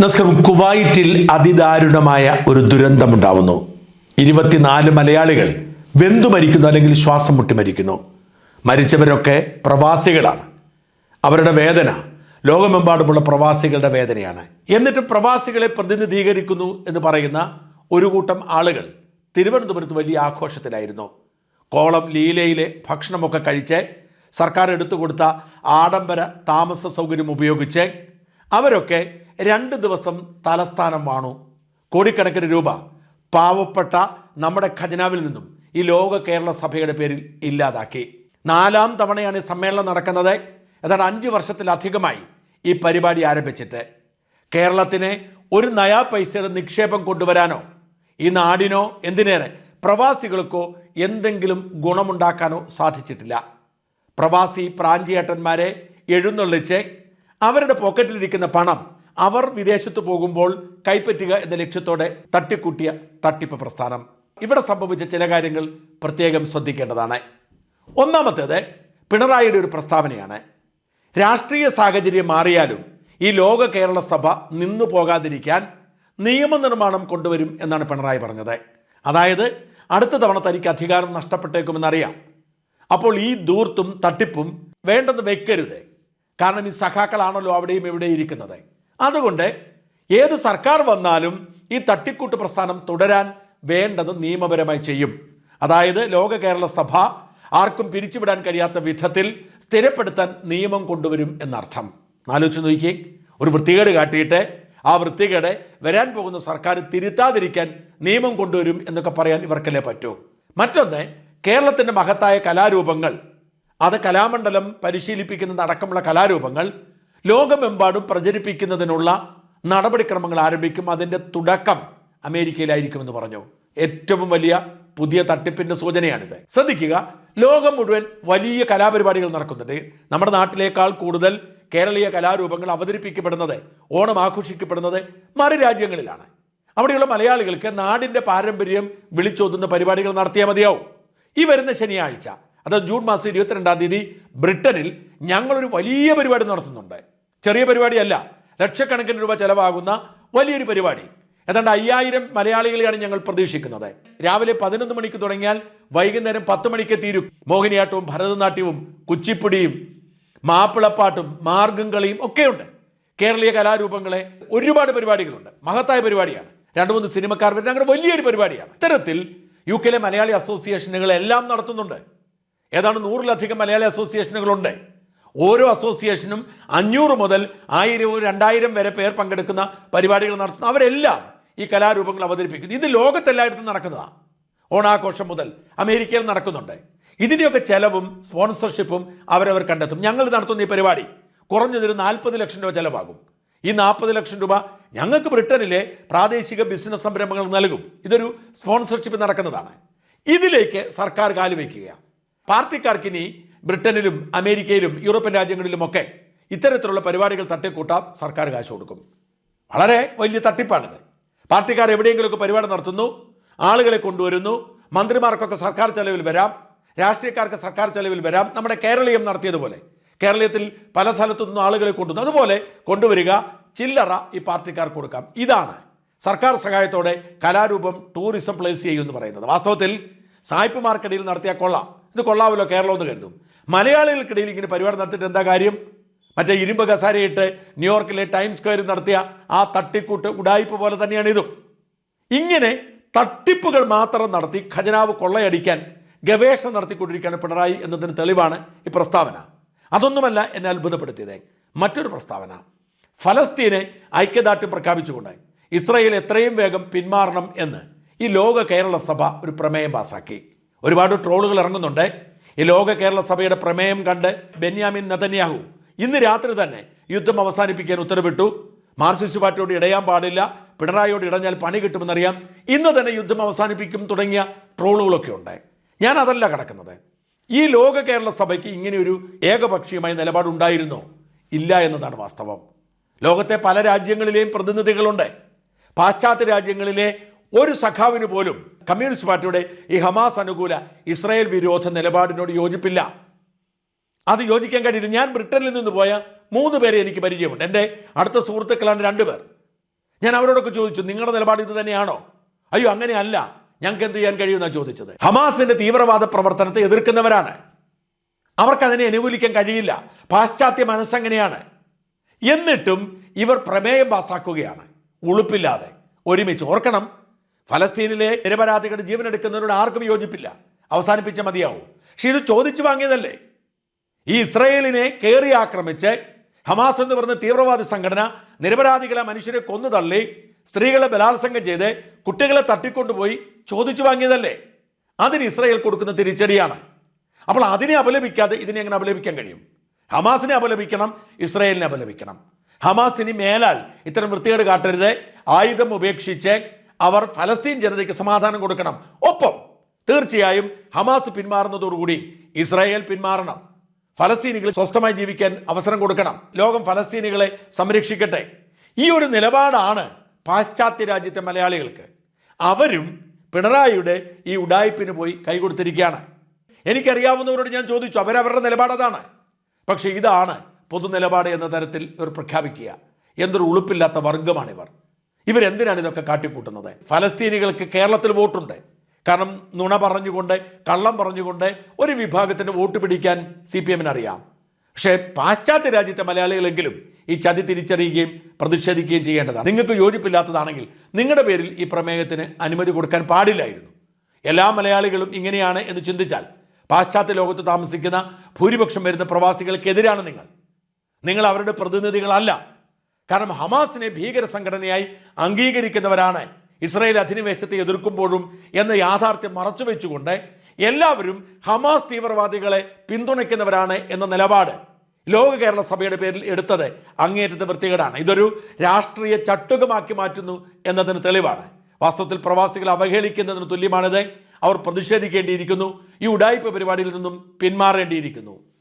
നമസ്കാരം കുവൈറ്റിൽ അതിദാരുണമായ ഒരു ദുരന്തം ഉണ്ടാവുന്നു ഇരുപത്തിനാല് മലയാളികൾ വെന്തു മരിക്കുന്നു അല്ലെങ്കിൽ ശ്വാസം മുട്ടി മരിക്കുന്നു. മരിച്ചവരൊക്കെ പ്രവാസികളാണ്. അവരുടെ വേദന ലോകമെമ്പാടുമുള്ള പ്രവാസികളുടെ വേദനയാണ്. എന്നിട്ട് പ്രവാസികളെ പ്രതിനിധീകരിക്കുന്നു എന്ന് പറയുന്ന ഒരു കൂട്ടം ആളുകൾ തിരുവനന്തപുരത്ത് വലിയ ആഘോഷത്തിലായിരുന്നു. കോളം ലീലയിലെ ഭക്ഷണമൊക്കെ കഴിച്ച് സർക്കാർ എടുത്തു കൊടുത്ത ആഡംബര താമസ സൗകര്യം ഉപയോഗിച്ച് അവരൊക്കെ രണ്ട് ദിവസം തലസ്ഥാനം വാണു. കോടിക്കണക്കിന് രൂപ. പാവപ്പെട്ട നമ്മുടെ ഖജനാവിൽ നിന്നും ഈ ലോക കേരള സഭയുടെ പേരിൽ ഇല്ലാതാക്കി. നാലാം തവണയാണ് ഈ സമ്മേളനം നടക്കുന്നത്. ഏതാണ്ട് അഞ്ച് വർഷത്തിലധികമായി ഈ പരിപാടി ആരംഭിച്ചിട്ട്. കേരളത്തിന് ഒരു നയാ പൈസയുടെ നിക്ഷേപം കൊണ്ടുവരാനോ ഈ നാടിനോ എന്തിനേറെ പ്രവാസികൾക്കോ എന്തെങ്കിലും ഗുണമുണ്ടാക്കാനോ സാധിച്ചിട്ടില്ല. പ്രവാസി പ്രാഞ്ചിയേട്ടന്മാരെ എഴുന്നള്ളിച്ച് അവരുടെ പോക്കറ്റിലിരിക്കുന്ന പണം അവർ വിദേശത്ത് പോകുമ്പോൾ കൈപ്പറ്റുക എന്ന ലക്ഷ്യത്തോടെ തട്ടിക്കൂട്ടിയ തട്ടിപ്പ് പ്രസ്ഥാനം. ഇവിടെ സംഭവിച്ച ചില കാര്യങ്ങൾ പ്രത്യേകം ശ്രദ്ധിക്കേണ്ടതാണ്. ഒന്നാമത്തേത് പിണറായിയുടെ ഒരു പ്രസ്താവനയാണ്. രാഷ്ട്രീയ സാഹചര്യം മാറിയാലും ഈ ലോക കേരള സഭ നിന്നു പോകാതിരിക്കാൻ നിയമനിർമ്മാണം കൊണ്ടുവരും എന്നാണ് പിണറായി പറഞ്ഞത്. അതായത് അടുത്ത തവണ തനിക്ക് അധികാരം നഷ്ടപ്പെട്ടേക്കുമെന്നറിയാം. അപ്പോൾ ഈ ദൂർത്തും തട്ടിപ്പും വേണ്ടെന്ന് വെക്കരുത്. കാരണം ഈ സഖാക്കളാണല്ലോ അവിടെയും ഇവിടെ ഇരിക്കുന്നത്. അതുകൊണ്ട് ഏത് സർക്കാർ വന്നാലും ഈ തട്ടിക്കൂട്ട് പ്രസ്ഥാനം തുടരാൻ വേണ്ടത് നിയമപരമായി ചെയ്യും. അതായത് ലോക കേരള സഭ ആർക്കും പിരിച്ചുവിടാൻ കഴിയാത്ത വിധത്തിൽ സ്ഥിരപ്പെടുത്താൻ നിയമം കൊണ്ടുവരും എന്നർത്ഥം. ആലോചിച്ച് നോക്കിയേ ഒരു വൃത്തികേട് കാട്ടിയിട്ട് ആ വൃത്തികേട് വരാൻ പോകുന്ന സർക്കാർ തിരുത്താതിരിക്കാൻ നിയമം കൊണ്ടുവരും എന്നൊക്കെ പറയാൻ ഇവർക്കല്ലേ പറ്റൂ. മറ്റൊന്ന് കേരളത്തിന്റെ മഹത്തായ കലാരൂപങ്ങൾ അത് കലാമണ്ഡലം പരിശീലിപ്പിക്കുന്നത് അടക്കമുള്ള കലാരൂപങ്ങൾ ലോകമെമ്പാടും പ്രചരിപ്പിക്കുന്നതിനുള്ള നടപടിക്രമങ്ങൾ ആരംഭിക്കും. അതിന്റെ തുടക്കം അമേരിക്കയിലായിരിക്കുമെന്ന് പറഞ്ഞു. ഏറ്റവും വലിയ പുതിയ തട്ടിപ്പിന്റെ സൂചനയാണിത്. ശ്രദ്ധിക്കുക ലോകം മുഴുവൻ വലിയ കലാപരിപാടികൾ നടക്കുന്നുണ്ട് നമ്മുടെ നാട്ടിലേക്കാൾ കൂടുതൽ കേരളീയ കലാരൂപങ്ങൾ അവതരിപ്പിക്കപ്പെടുന്നത് ഓണം ആഘോഷിക്കപ്പെടുന്നത് മറു രാജ്യങ്ങളിലാണ്. അവിടെയുള്ള മലയാളികൾക്ക് നാടിന്റെ പാരമ്പര്യം വിളിച്ചോതുന്ന പരിപാടികൾ നടത്തിയാൽ മതിയാവും. ഈ വരുന്ന ശനിയാഴ്ച അത് ജൂൺ മാസം ഇരുപത്തിരണ്ടാം തീയതി ബ്രിട്ടനിൽ ഞങ്ങളൊരു വലിയ പരിപാടി നടത്തുന്നുണ്ട്. ചെറിയ പരിപാടിയല്ല ലക്ഷക്കണക്കിന് രൂപ ചെലവാകുന്ന വലിയൊരു പരിപാടി. ഏതാണ്ട് അയ്യായിരം മലയാളികളെയാണ് ഞങ്ങൾ പ്രതീക്ഷിക്കുന്നത്. രാവിലെ പതിനൊന്ന് മണിക്ക് തുടങ്ങിയാൽ വൈകുന്നേരം പത്ത് മണിക്ക് തീരും. മോഹിനിയാട്ടവും ഭരതനാട്യവും കുച്ചിപ്പുടിയും മാപ്പിളപ്പാട്ടും മാർഗം കളിയും ഒക്കെയുണ്ട്. കേരളീയ കലാരൂപങ്ങളെ ഒരുപാട് പരിപാടികളുണ്ട്. മഹത്തായ പരിപാടിയാണ്. രണ്ട് മൂന്ന് സിനിമക്കാർ വരുന്ന അങ്ങനെ വലിയൊരു പരിപാടിയാണ്. ഇത്തരത്തിൽ യു കെയിലെ മലയാളി അസോസിയേഷനുകളെല്ലാം നടത്തുന്നുണ്ട്. ഏതാണ്ട് നൂറിലധികം മലയാളി അസോസിയേഷനുകളുണ്ട്? ഓരോ അസോസിയേഷനും അഞ്ഞൂറ് മുതൽ ആയിരവും രണ്ടായിരം വരെ പേർ പങ്കെടുക്കുന്ന പരിപാടികൾ നടത്തുന്ന അവരെല്ലാം ഈ കലാരൂപങ്ങൾ അവതരിപ്പിക്കുന്നു. ഇത് ലോകത്തെല്ലായിടത്തും നടക്കുന്നതാണ് ഓണാഘോഷം മുതൽ അമേരിക്കയിൽ നടക്കുന്നുണ്ട്. ഇതിന്റെയൊക്കെ ചെലവും സ്പോൺസർഷിപ്പും അവരവർ കണ്ടെത്തും. ഞങ്ങൾ നടത്തുന്ന ഈ പരിപാടി കുറഞ്ഞതൊരു നാൽപ്പത് ലക്ഷം രൂപ ചിലവാകും. ഈ നാൽപ്പത് ലക്ഷം രൂപ ഞങ്ങൾക്ക് ബ്രിട്ടനിലെ പ്രാദേശിക ബിസിനസ് സംരംഭങ്ങൾ നൽകും. ഇതൊരു സ്പോൺസർഷിപ്പ് നടക്കുന്നതാണ്. ഇതിലേക്ക് സർക്കാർ കാലുവയ്ക്കുകയാണ് പാർട്ടിക്കാർക്ക് ഇനി ബ്രിട്ടനിലും അമേരിക്കയിലും യൂറോപ്യൻ രാജ്യങ്ങളിലുമൊക്കെ ഇത്തരത്തിലുള്ള പരിപാടികൾ തട്ടിക്കൂട്ടാം സർക്കാർ കാശ് കൊടുക്കും. വളരെ വലിയ തട്ടിപ്പാണിത്. പാർട്ടിക്കാർ എവിടെയെങ്കിലുമൊക്കെ പരിപാടി നടത്തുന്നു ആളുകളെ കൊണ്ടുവരുന്നു മന്ത്രിമാർക്കൊക്കെ സർക്കാർ ചെലവിൽ വരാം രാഷ്ട്രീയക്കാർക്ക് സർക്കാർ ചെലവിൽ വരാം. നമ്മുടെ കേരളീയം നടത്തിയതുപോലെ കേരളീയത്തിൽ പല സ്ഥലത്തു നിന്നും ആളുകളെ കൊണ്ടുവന്നു അതുപോലെ കൊണ്ടുവരിക ചില്ലറ ഈ പാർട്ടിക്കാർ കൊടുക്കാം. ഇതാണ് സർക്കാർ സഹായത്തോടെ കലാരൂപം ടൂറിസം പ്ലേസ് ചെയ്യുമെന്ന് പറയുന്നത്. വാസ്തവത്തിൽ സായിപ്പ് മാർക്കറ്റിൽ നടത്തിയ കൊള്ളാം. ഇത് കൊള്ളാമല്ലോ കേരളം എന്ന് കരുതും. മലയാളികൾക്കിടയിൽ ഇങ്ങനെ പരിപാടി നടത്തിയിട്ട് എന്താ കാര്യം? മറ്റേ ഇരുമ്പ് കസാരയിട്ട് ന്യൂയോർക്കിലെ ടൈംസ് സ്ക്വയറിൽ നടത്തിയ ആ തട്ടിക്കൂട്ട് ഉടായ്പ പോലെ തന്നെയാണ് ഇതും. ഇങ്ങനെ തട്ടിപ്പുകൾ മാത്രം നടത്തി ഖജനാവ് കൊള്ളയടിക്കാൻ ഗവേഷണം നടത്തിക്കൊണ്ടിരിക്കുകയാണ് പിണറായി എന്നതിന് തെളിവാണ് ഈ പ്രസ്താവന. അതൊന്നുമല്ല എന്നെ അത്ഭുതപ്പെടുത്തിയത്. മറ്റൊരു പ്രസ്താവന. ഫലസ്തീനെ ഐക്യദാർഢ്യം പ്രഖ്യാപിച്ചുകൊണ്ട് ഇസ്രയേൽ എത്രയും വേഗം പിന്മാറണം എന്ന് ഈ ലോക കേരള സഭ ഒരു പ്രമേയം പാസാക്കി. ഒരുപാട് ട്രോളുകൾ ഇറങ്ങുന്നുണ്ട്. ഈ ലോക കേരള സഭയുടെ പ്രമേയം കണ്ട് ബെന്യാമിൻ നതന്യാഹു ഇന്ന് രാത്രി തന്നെ യുദ്ധം അവസാനിപ്പിക്കാൻ ഉത്തരവിട്ടു. മാർസിസ്റ്റ് പാർട്ടിയോട് ഇടയാൻ പാടില്ല. പിണറായിയോട് ഇടഞ്ഞാൽ പണി കിട്ടുമെന്നറിയാം. ഇന്ന് തന്നെ യുദ്ധം അവസാനിപ്പിക്കും തുടങ്ങിയ ട്രോളുകളൊക്കെ ഉണ്ട്. ഞാൻ അതല്ല കടക്കുന്നത്. ഈ ലോക കേരള സഭയ്ക്ക് ഇങ്ങനെയൊരു ഏകപക്ഷീയമായ നിലപാടുണ്ടായിരുന്നോ ഇല്ല എന്നതാണ് വാസ്തവം. ലോകത്തെ പല രാജ്യങ്ങളിലെയും പ്രതിനിധികളുണ്ട്. പാശ്ചാത്യ രാജ്യങ്ങളിലെ ഒരു സഖാവിന് പോലും കമ്മ്യൂണിസ്റ്റ് പാർട്ടിയുടെ ഈ ഹമാസ് അനുകൂല ഇസ്രായേൽ വിരോധ നിലപാടിനോട് യോജിപ്പില്ല. അത് യോജിക്കാൻ കഴിയില്ല. ഞാൻ ബ്രിട്ടനിൽ നിന്ന് പോയ മൂന്ന് പേരെ എനിക്ക് പരിചയമുണ്ട്. എന്റെ അടുത്ത സുഹൃത്തുക്കളാണ് രണ്ടുപേർ. ഞാൻ അവരോടൊക്കെ ചോദിച്ചു നിങ്ങളുടെ നിലപാട് ഇത് തന്നെയാണോ? അയ്യോ അങ്ങനെയല്ല. ഞങ്ങൾക്ക് എന്ത് ചെയ്യാൻ കഴിയുമെന്നാണ് ചോദിച്ചത്. ഹമാസിന്റെ തീവ്രവാദ പ്രവർത്തനത്തെ എതിർക്കുന്നവരാണ്. അവർക്ക് അതിനെ അനുകൂലിക്കാൻ കഴിയില്ല. പാശ്ചാത്യ മനസ്സങ്ങനെയാണ്. എന്നിട്ടും ഇവർ പ്രമേയം പാസാക്കുകയാണ്. ഉളുപ്പില്ലാതെ. ഒരുമിച്ച് ഓർക്കണം ഫലസ്തീനിലെ നിരപരാധികളുടെ ജീവൻ എടുക്കുന്നതിനോട് ആർക്കും യോജിപ്പില്ല. അവസാനിപ്പിച്ച മതിയാവും. പക്ഷെ ഇത് ചോദിച്ചു വാങ്ങിയതല്ലേ? ഈ ഇസ്രയേലിനെ കയറി ആക്രമിച്ച് ഹമാസ് എന്ന് പറഞ്ഞ തീവ്രവാദ സംഘടന നിരപരാധികളെ മനുഷ്യരെ കൊന്നു തള്ളി സ്ത്രീകളെ ബലാത്സംഗം ചെയ്ത് കുട്ടികളെ തട്ടിക്കൊണ്ടുപോയി ചോദിച്ചു വാങ്ങിയതല്ലേ? അതിന് ഇസ്രയേൽ കൊടുക്കുന്ന തിരിച്ചടിയാണ്. അപ്പോൾ അതിനെ അപലപിക്കാതെ ഇതിനെ എങ്ങനെ അപലപിക്കാൻ കഴിയും? ഹമാസിനെ അപലപിക്കണം ഇസ്രയേലിനെ അപലപിക്കണം. ഹമാസ് ഇനി മേലാൽ ഇത്തരം വൃത്തികേട് കാട്ടരുത്. ആയുധം ഉപേക്ഷിച്ച് അവർ ഫലസ്തീൻ ജനതയ്ക്ക് സമാധാനം കൊടുക്കണം. ഒപ്പം തീർച്ചയായും ഹമാസ് പിന്മാറുന്നതോടുകൂടി ഇസ്രായേൽ പിന്മാറണം. ഫലസ്തീനികൾ സ്വസ്ഥമായി ജീവിക്കാൻ അവസരം കൊടുക്കണം. ലോകം ഫലസ്തീനികളെ സംരക്ഷിക്കട്ടെ. ഈ ഒരു നിലപാടാണ് പാശ്ചാത്യ രാജ്യത്തെ മലയാളികൾക്ക്. അവരും പിണറായിയുടെ ഈ ഉഡായിപ്പിന് പോയി കൈകൊടുത്തിരിക്കുകയാണ്. എനിക്കറിയാവുന്നവരോട് ഞാൻ ചോദിച്ചു അവരവരുടെ നിലപാടതാണ് പക്ഷേ ഇതാണ് പൊതുനിലപാട് എന്ന തരത്തിൽ ഇവർ പ്രഖ്യാപിക്കുക. എന്തൊരു ഉളുപ്പില്ലാത്ത വർഗമാണിവർ ഇവരെന്തിനാണ് ഇതൊക്കെ കാട്ടിക്കൂട്ടുന്നത്? ഫലസ്തീനികൾക്ക് കേരളത്തിൽ വോട്ടുണ്ട്. കാരണം നുണ പറഞ്ഞുകൊണ്ട് കള്ളം പറഞ്ഞുകൊണ്ട് ഒരു വിഭാഗത്തിന് വോട്ട് പിടിക്കാൻ സി പി എമ്മിന് അറിയാം പക്ഷേ പാശ്ചാത്യ രാജ്യത്തെ മലയാളികളെങ്കിലും ഈ ചതി തിരിച്ചറിയുകയും പ്രതിഷേധിക്കുകയും ചെയ്യേണ്ടതാണ്. നിങ്ങൾക്ക് യോജിപ്പില്ലാത്തതാണെങ്കിൽ നിങ്ങളുടെ പേരിൽ ഈ പ്രമേയത്തിന് അനുമതി കൊടുക്കാൻ പാടില്ലായിരുന്നു. എല്ലാ മലയാളികളും ഇങ്ങനെയാണ് എന്ന് ചിന്തിച്ചാൽ പാശ്ചാത്യ ലോകത്ത് താമസിക്കുന്ന ഭൂരിപക്ഷം വരുന്ന പ്രവാസികൾക്കെതിരാണ് നിങ്ങൾ. നിങ്ങൾ അവരുടെ പ്രതിനിധികളല്ല. കാരണം ഹമാസിനെ ഭീകര സംഘടനയായി അംഗീകരിക്കുന്നവരാണ്. ഇസ്രായേൽ അധിനിവേശത്തെ എതിർക്കുമ്പോഴും എന്ന യാഥാർത്ഥ്യം മറച്ചു വെച്ചുകൊണ്ട് എല്ലാവരും ഹമാസ് തീവ്രവാദികളെ പിന്തുണയ്ക്കുന്നവരാണ് എന്ന നിലപാട് ലോക കേരള സഭയുടെ പേരിൽ എടുത്തത് അങ്ങേറ്റത്തെ വൃത്തികേടാണ്. ഇതൊരു രാഷ്ട്രീയ ചട്ടുകമാക്കി മാറ്റുന്നു എന്നതിന് തെളിവാണ്. വാസ്തവത്തിൽ പ്രവാസികളെ അവഹേളിക്കുന്നതിന് തുല്യമാണിത്. അവർ പ്രതിഷേധിക്കേണ്ടിയിരിക്കുന്നു. ഈ ഉടായ്പ പരിപാടിയിൽ നിന്നും പിന്മാറേണ്ടിയിരിക്കുന്നു.